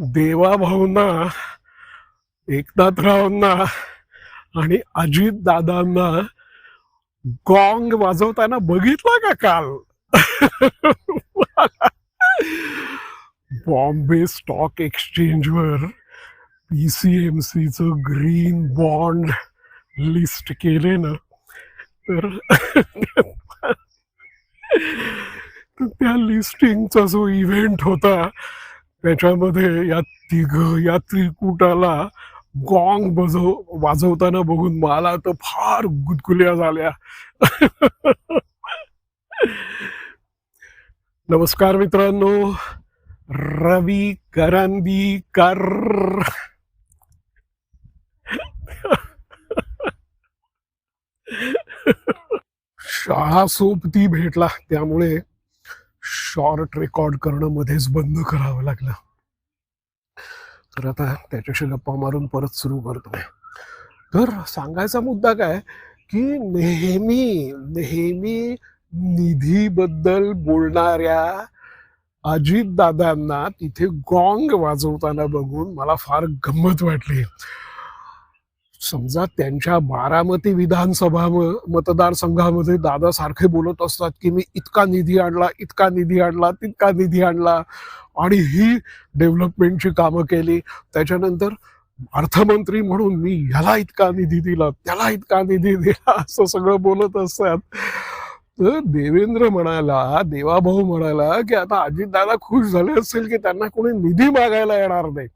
देवाभाऊंना एकनाथरावांना आणि अजित दादांना गॉंग वाजवताना बघितला का काल? बॉम्बे स्टॉक एक्सचेंजवर पीसीएमसीचं ग्रीन बॉन्ड लिस्ट केले ना तर त्या लिस्टिंगचा जो इव्हेंट होता त्याच्यामध्ये या तिघ या त्रिकुटाला गॉंग बजव वाजवताना बघून मला तर फार गुदगुल्या झाल्या. नमस्कार मित्रांनो. रवी करंदीकर. शाळा सोबती भेटला त्यामुळे शॉर्ट रेकॉर्ड करणं मध्येच बंद करावं लागलं. तर आता त्याच्याशी गप्पा मारून परत सुरू करतोय तर सांगायचा मुद्दा काय? की नेहमी नेहमी निधीबद्दल बोलणाऱ्या अजित दादांना तिथे गॉंग वाजवताना बघून मला फार गंमत वाटली. समजा त्यांच्या बारामती विधानसभा मतदारसंघामध्ये दादा सारखे बोलत असतात की मी इतका निधी आणला इतका निधी आणला तितका निधी आणला. आणि ही डेव्हलपमेंटची कामं केली. त्याच्यानंतर अर्थमंत्री म्हणून मी ह्याला इतका निधी दिला त्याला इतका निधी दिला असं सगळं बोलत असतात. तर देवेंद्र म्हणाला देवाभाऊ म्हणाला की आता अजितदादा खुश झाले असेल की त्यांना कोणी निधी मागायला येणार नाही.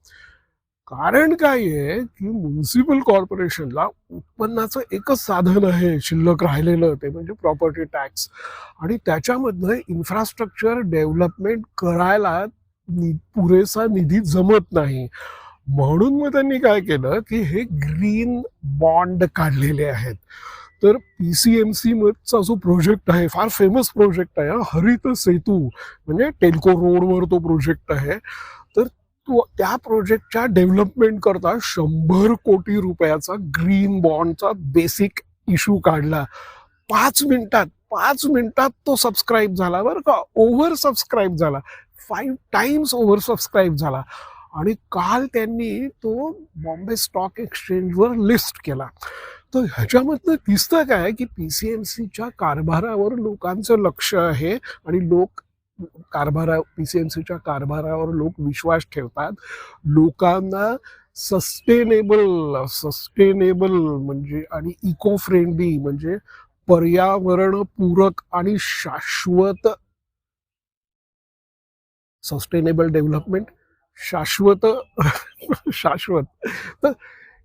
कारण काय आहे की म्युन्सिपल कॉर्पोरेशनला उत्पन्नाचं एकच साधन आहे शिल्लक राहिलेलं ते म्हणजे प्रॉपर्टी टॅक्स आणि त्याच्यामधनं इन्फ्रास्ट्रक्चर डेव्हलपमेंट करायला पुरेसा निधी जमत नाही. म्हणून मग त्यांनी काय केलं की हे ग्रीन बॉन्ड काढलेले आहेत. तर पी सी एम सी जो प्रोजेक्ट आहे फार फेमस प्रोजेक्ट आहे हा, हरित सेतू म्हणजे टेल्को रोडवर तो प्रोजेक्ट आहे. त्या प्रोजेक्टच्या डेव्हलपमेंट करता शंभर कोटी रुपयाचा ग्रीन बॉन्डचा बेसिक इश्यू काढला. पाच मिनिटात पाच मिनिटात तो सबस्क्राईब झाला बरं का. ओव्हर सबस्क्राईब झाला. फाईव्ह टाइम्स ओव्हर सबस्क्राईब झाला. आणि काल त्यांनी तो बॉम्बे स्टॉक एक्सचेंजवर लिस्ट केला. तर ह्याच्यामधनं दिसतं काय की पी सी एम सीच्या कारभारावर लोकांचं लक्ष आहे आणि लोक कारभारा पी सी एम सीच्या कारभारावर लोक विश्वास ठेवतात. लोकांना सस्टेनेबल सस्टेनेबल म्हणजे आणि इको फ्रेंडली म्हणजे पर्यावरणपूरक आणि शाश्वत सस्टेनेबल डेव्हलपमेंट शाश्वत शाश्वत. तर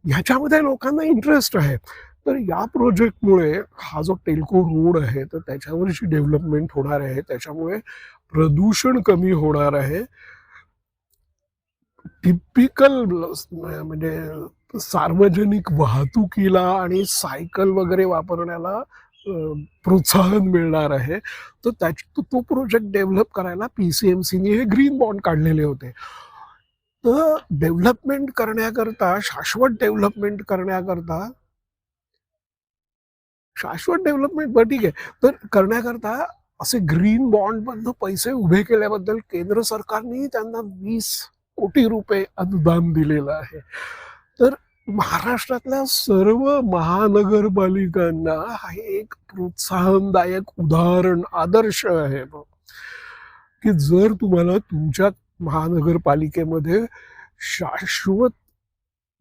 ह्याच्यामध्ये लोकांना इंटरेस्ट आहे. तर या प्रोजेक्टमुळे हा जो टेल्को रोड आहे तर त्याच्यावरची डेव्हलपमेंट होणार आहे. त्याच्यामुळे प्रदूषण कमी होणार आहे. टिपिकल म्हणजे सार्वजनिक वाहतुकीला आणि सायकल वगैरे वापरण्याला प्रोत्साहन मिळणार आहे. तर त्याची तो- तो प्रोजेक्ट डेव्हलप करायला पी सी एम सीने हे ग्रीन बॉन्ड काढलेले होते. तर डेव्हलपमेंट करण्याकरता शाश्वत डेव्हलपमेंट करण्याकरता शाश्वत डेव्हलपमेंट बरं ठीक आहे तर करण्याकरता असे ग्रीन बॉन्डमधनं पैसे उभे केल्याबद्दल केंद्र सरकारने त्यांना वीस कोटी रुपये अनुदान दिलेलं आहे तर महाराष्ट्रातल्या सर्व महानगरपालिकांना हे एक प्रोत्साहनदायक उदाहरण आदर्श आहे बघ. की जर तुम्हाला तुमच्या महानगरपालिकेमध्ये शाश्वत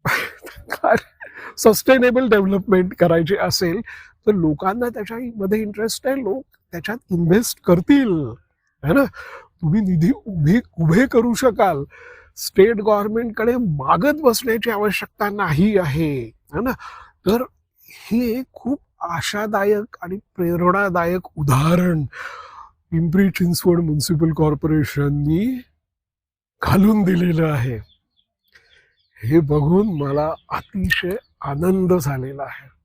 सस्टेनेबल डेव्हलपमेंट करायची असेल तर लोकांना त्याच्यामध्ये इंटरेस्ट आहे लोक त्याच्यात इन्व्हेस्ट करतील. है ना? तुम्ही निधी उभे उभे करू शकाल. स्टेट गव्हर्नमेंटकडे मागत बसण्याची आवश्यकता नाही आहे. है ना? तर हे खूप आशादायक आणि प्रेरणादायक उदाहरण पिंपरी चिंचवड म्युन्सिपल कॉर्पोरेशननी घालून दिलेलं आहे. हे बघून मला अतिशय आनंद झालेला आहे.